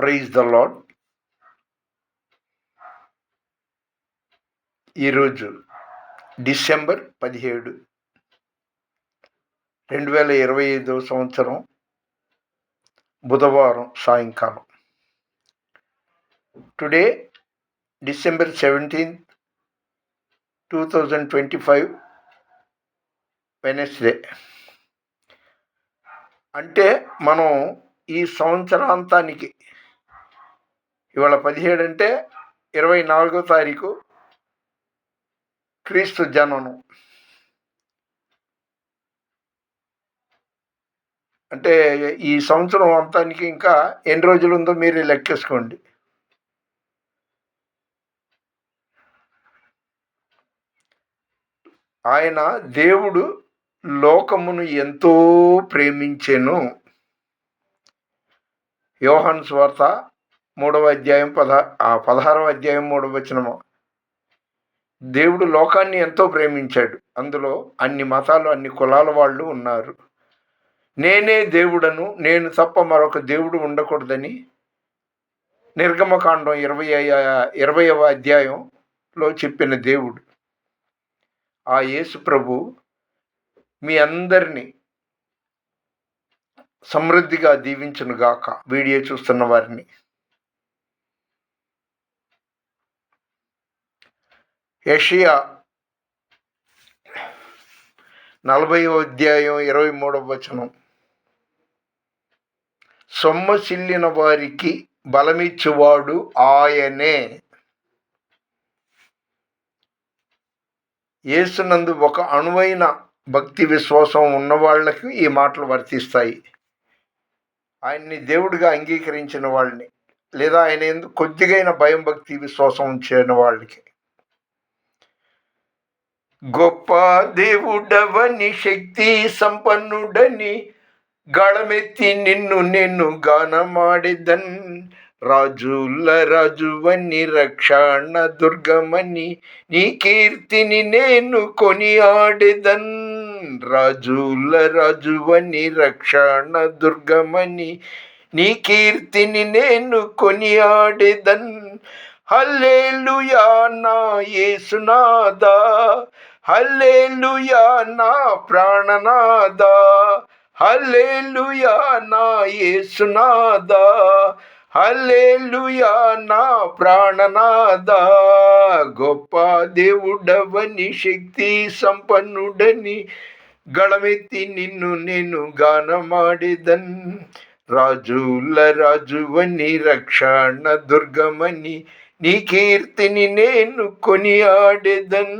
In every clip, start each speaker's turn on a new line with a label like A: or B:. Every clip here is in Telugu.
A: ప్రైజ్ ద లాడ్ ఈరోజు డిసెంబర్ పదిహేడు రెండు వేల ఇరవై ఐదవ సంవత్సరం బుధవారం సాయంకాలం. Today December seventeenth two thousand twenty five Wednesday అంటే మనం ఈ సంవత్సరాంతానికి ఇవాళ పదిహేడు అంటే ఇరవై నాలుగో తారీఖు క్రీస్తు జననం. అంటే ఈ సంవత్సరం అంతానికి ఇంకా ఎన్ని రోజులు ఉందో మీరు లెక్కేసుకోండి ఆయన దేవుడు లోకమును ఎంతో ప్రేమించెను. యోహన్ స్వార్త మూడవ అధ్యాయం పద పదహారవ అధ్యాయం మూడవ వచనము. దేవుడు లోకాన్ని ఎంతో ప్రేమించాడు. అందులో అన్ని మతాలు అన్ని కులాల వాళ్ళు ఉన్నారు. నేనే దేవుడను నేను తప్ప మరొక దేవుడు ఉండకూడదని నిర్గమకాండం ఇరవై ఇరవైవ అధ్యాయంలో చెప్పిన దేవుడు ఆ యేసు ప్రభు మీ అందరినీ సమృద్ధిగా దీవించునుగాక. వీడియో చూస్తున్న వారిని యషియా నలభై అధ్యాయం ఇరవై మూడవ వచనం. సొమ్మసిల్లిన వారికి బలమిచ్చువాడు ఆయనే. యేసునందు ఒక అణువైన భక్తి విశ్వాసం ఉన్నవాళ్ళకి ఈ మాటలు వర్తిస్తాయి. ఆయన్ని దేవుడిగా అంగీకరించిన వాళ్ళని లేదా ఆయన ఎందుకు కొద్దిగైన భయం భక్తి విశ్వాసం ఉంచిన వాళ్ళకి. గొప్ప దేవుడవని శక్తి సంపన్నుడని గళమెత్తి నిన్ను నిన్ను గానమాడిదన్. రాజుల రాజువని రక్షణ దుర్గమని నీ కీర్తిని నేను కొనియాడెదన్. రాజుల రాజువని రక్షణ దుర్గమని నీ కీర్తిని నేను కొనియాడెదన్. హల్లేలుయా నా యేసునాదా హల్లేలుయా నా ప్రాణనాదా హల్లేలుయా నా యేసునాదా హల్లేలుయా నా ప్రాణనాదా గొప్ప దేవుడవని శక్తి సంపన్నుడని గళమెత్తి నిన్ను నేను గానమాడిదన్. రాజుల రాజువని రక్షణ దుర్గమని నీ కీర్తిని నేను కొనియాడెదన్.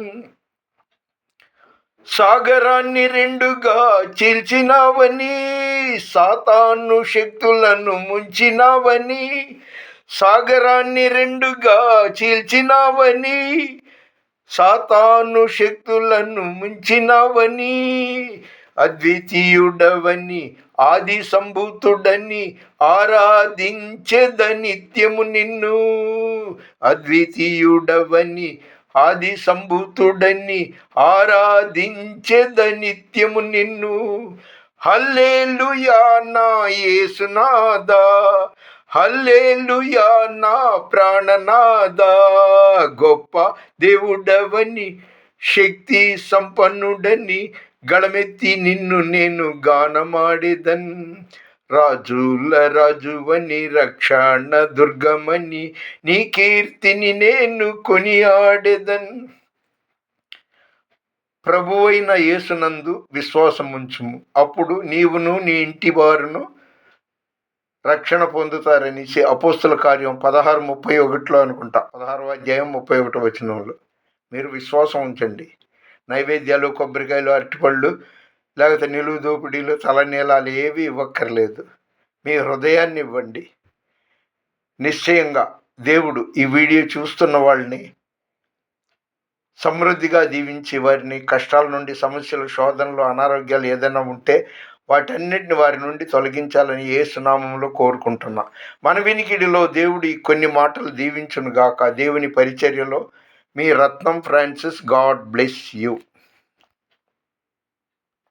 A: సాగరాన్ని రెండుగా చీల్చినావని సాతాను శక్తులను ముంచినావని సాగరాన్ని రెండుగా చీల్చినావని సాతాను శక్తులను ముంచినావని అద్వితీయుడవని ఆది సంభూతుడని ఆరాధించెద నిత్యము నిన్ను అద్వితీయుడవని ఆది సంభూతుడని ఆరాధించేద నిత్యము నిన్ను. హల్లేలుయా నా యేసునాదా హల్లేలుయా నా ప్రాణనాదా గొప్ప దేవుడవని శక్తి సంపన్నుడని గళమెత్తి నిన్ను నేను గానమాడేదన్. రాజుల రాజువని రక్షణ దుర్గమని నీ కీర్తిని నేను కొనియాడెదన్. ప్రభువైన యేసునందు విశ్వాసముంచుము. అప్పుడు నీవును నీ ఇంటి వారును రక్షణ పొందుతారనేసి అపోస్తుల కార్యం పదహారు ముప్పై ఒకటిలో అనుకుంటా. పదహారు అధ్యాయం ముప్పై ఒకటి వచ్చిన వాళ్ళు మీరు విశ్వాసం ఉంచండి. నైవేద్యాలు కొబ్బరికాయలు అరటిపళ్ళు లేకపోతే నిలువు దోపిడీలు తలనీలాలు ఏవి ఇవ్వక్కర్లేదు. మీ హృదయాన్ని ఇవ్వండి నిశ్చయంగా దేవుడు ఈ వీడియో చూస్తున్న వాళ్ళని సమృద్ధిగా దీవించి వారిని కష్టాల నుండి సమస్యలు శోధనలు అనారోగ్యాలు ఏదైనా ఉంటే వాటన్నిటిని వారి నుండి తొలగించాలని ఏ సునామంలో కోరుకుంటున్నా. మన వినికిడిలో దేవుడి కొన్ని మాటలు దీవించును గాక దేవుని పరిచర్యలో మీ Ratnam Francis God bless you.